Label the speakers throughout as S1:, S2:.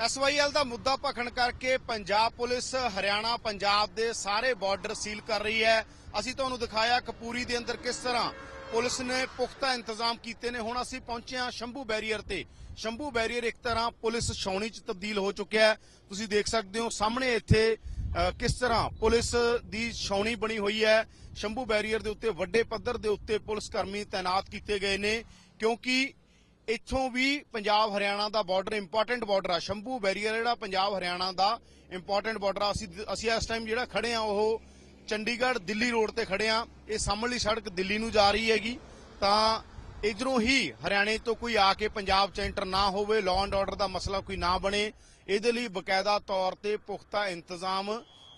S1: SYL ਦਾ ਮੁੱਦਾ ਭਖਣ ਕਰਕੇ Punjab police Haryana, Punjab ਦੇ ਸਾਰੇ ਬਾਰਡਰ ਸੀਲ ਕਰ ਰਹੀ ਹੈ। ਅਸੀਂ ਤੁਹਾਨੂੰ ਦਿਖਾਇਆ ਕਪੂਰੀ ਦੇ ਅੰਦਰ ਕਿਸ ਤਰ੍ਹਾਂ ਪੁਲਿਸ ਨੇ ਪੁਖਤਾ ਇੰਤਜ਼ਾਮ ਕੀਤੇ ਨੇ। ਹੁਣ ਅਸੀਂ ਪਹੁੰਚੇ ਹਾਂ ਸ਼ੰਭੂ ਬੈਰੀਅਰ ਤੇ। ਸ਼ੰਭੂ ਬੈਰੀਅਰ ਇੱਕ ਤਰ੍ਹਾਂ ਪੁਲਿਸ ਛਾਉਣੀ 'ਚ ਤਬਦੀਲ ਹੋ ਚੁੱਕਿਆ ਹੈ। ਤੁਸੀਂ ਦੇਖ ਸਕਦੇ ਹੋ ਸਾਹਮਣੇ ਇੱਥੇ ਕਿਸ ਤਰ੍ਹਾਂ ਪੁਲਿਸ ਦੀ ਛਾਉਣੀ ਬਣੀ ਹੋਈ ਹੈ। ਸ਼ੰਭੂ ਬੈਰੀਅਰ ਦੇ ਉੱਤੇ ਵੱਡੇ ਪੱਧਰ ਦੇ ਉੱਤੇ ਪੁਲਿਸ ਕਰਮੀ ਤਾਇਨਾਤ ਕੀਤੇ ਗਏ ਨੇ, ਕਿਉਂਕਿ ਇੱਥੋਂ ਵੀ ਪੰਜਾਬ ਹਰਿਆਣਾ ਦਾ ਬਾਰਡਰ ਇੰਪੋਰਟੈਂਟ ਬਾਰਡਰ ਆ। ਸ਼ੰਭੂ ਬੈਰੀਅਰ ਜਿਹੜਾ ਪੰਜਾਬ ਹਰਿਆਣਾ ਦਾ ਇੰਪੋਰਟੈਂਟ ਬਾਰਡਰ ਆ। ਅਸੀਂ ਅਸੀਂ ਇਸ ਟਾਈਮ ਜਿਹੜਾ ਖੜੇ ਆ, ਉਹ ਚੰਡੀਗੜ੍ਹ ਦਿੱਲੀ ਰੋਡ ਤੇ ਖੜੇ ਆ। ਇਹ ਸਾਹਮਣਲੀ ਸੜਕ ਦਿੱਲੀ ਨੂੰ ਜਾ ਰਹੀ ਹੈਗੀ। ਤਾਂ ਇਧਰੋਂ ਹੀ ਹਰਿਆਣੇ ਤੋਂ ਕੋਈ ਆ ਕੇ ਪੰਜਾਬ ਚ ਐਂਟਰ ਨਾ ਹੋਵੇ ਲਾਅ ਐਂਡ ਆਰਡਰ ਦਾ ਮਸਲਾ ਕੋਈ ਨਾ ਬਣੇ, ਇਹਦੇ ਲਈ ਬਕਾਇਦਾ ਤੌਰ ਤੇ ਪੁਖਤਾ ਇੰਤਜ਼ਾਮ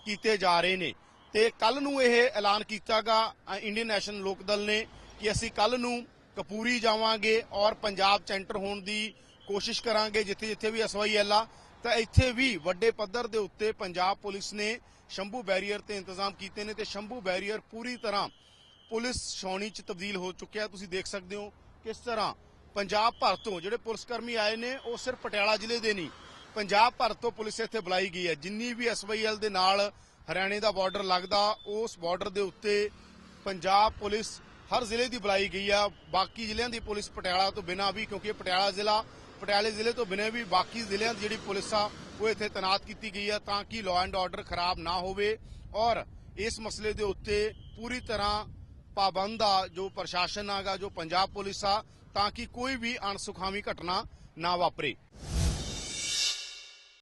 S1: ਕੀਤੇ ਜਾ ਰਹੇ ਨੇ। ਤੇ ਕੱਲ ਨੂੰ ਇਹ ਐਲਾਨ ਕੀਤਾਗਾ ਇੰਡੀਅਨ ਨੈਸ਼ਨਲ ਲੋਕ ਦਲ ਨੇ ਕਿ ਅਸੀਂ ਕੱਲ ਨੂੰ ਕਪੂਰੀ ਜਾਵਾਂਗੇ ਔਰ ਪੰਜਾਬ ਚ ਐਂਟਰ ਹੋਣ ਦੀ ਕੋਸ਼ਿਸ਼ ਕਰਾਂਗੇ ਜਿੱਥੇ ਜਿੱਥੇ ਵੀ ਐਸਵਾਈਐਲ ਆ। ਤਾਂ ਇੱਥੇ ਵੀ ਵੱਡੇ ਪੱਧਰ ਦੇ ਉੱਤੇ ਪੰਜਾਬ ਪੁਲਿਸ ਨੇ ਸ਼ੰਭੂ ਬੈਰੀਅਰ ਤੇ ਇੰਤਜ਼ਾਮ ਕੀਤੇ ਨੇ ਤੇ ਸ਼ੰਭੂ ਬੈਰੀਅਰ ਪੂਰੀ ਤਰ੍ਹਾਂ ਪੁਲਿਸ ਛਾਉਣੀ ਚ ਤਬਦੀਲ ਹੋ ਚੁੱਕਿਆ। ਤੁਸੀਂ ਦੇਖ ਸਕਦੇ ਹੋ ਕਿਸ ਤਰ੍ਹਾਂ ਪੰਜਾਬ ਭਰ ਤੋਂ ਜਿਹੜੇ ਪੁਲਿਸ ਕਰਮੀ ਆਏ ਨੇ, ਉਹ ਸਿਰਫ ਪਟਿਆਲਾ ਜ਼ਿਲ੍ਹੇ ਦੇ ਨਹੀਂ, ਪੰਜਾਬ ਭਰ ਤੋਂ ਪੁਲਿਸ ਇੱਥੇ ਬੁਲਾਈ ਗਈ ਹੈ। ਜਿੰਨੀ ਵੀ ਐਸਵਾਈਐਲ ਦੇ ਨਾਲ ਹਰਿਆਣੇ ਦਾ ਬਾਰਡਰ ਲੱਗਦਾ, ਉਸ ਬਾਰਡਰ ਦੇ ਉੱਤੇ ਪੰਜਾਬ ਪੁਲਿਸ ਹਰ ਜ਼ਿਲ੍ਹੇ ਦੀ ਬੁਲਾਈ ਗਈ ਆ। ਬਾਕੀ ਜ਼ਿਲ੍ਹਿਆਂ ਦੀ ਪੁਲਿਸ ਪਟਿਆਲਾ ਤੋਂ ਬਿਨਾਂ ਵੀ, ਕਿਉਂਕਿ ਪਟਿਆਲਾ ਜ਼ਿਲ੍ਹਾ, ਪਟਿਆਲੇ ਜ਼ਿਲ੍ਹੇ ਤੋਂ ਬਿਨਾਂ ਵੀ ਬਾਕੀ ਜ਼ਿਲ੍ਹਿਆਂ ਦੀ ਜਿਹੜੀ ਪੁਲਿਸ ਆ, ਉਹ ਇੱਥੇ ਤਾਇਨਾਤ ਕੀਤੀ ਗਈ ਆ ਤਾਂ ਕਿ ਲਾਅ ਐਂਡ ਆਰਡਰ ਖਰਾਬ ਨਾ ਹੋਵੇ ਔਰ ਇਸ ਮਸਲੇ ਦੇ ਉੱਤੇ ਪੂਰੀ ਤਰ੍ਹਾਂ ਪਾਬੰਦ ਆ ਜੋ ਪ੍ਰਸ਼ਾਸਨ ਆਗਾ, ਜੋ ਪੰਜਾਬ ਪੁਲਿਸ ਆ, ਤਾਂ ਕਿ ਕੋਈ ਵੀ ਅਣਸੁਖਾਵੀ ਘਟਨਾ ਨਾ ਵਾਪਰੇ।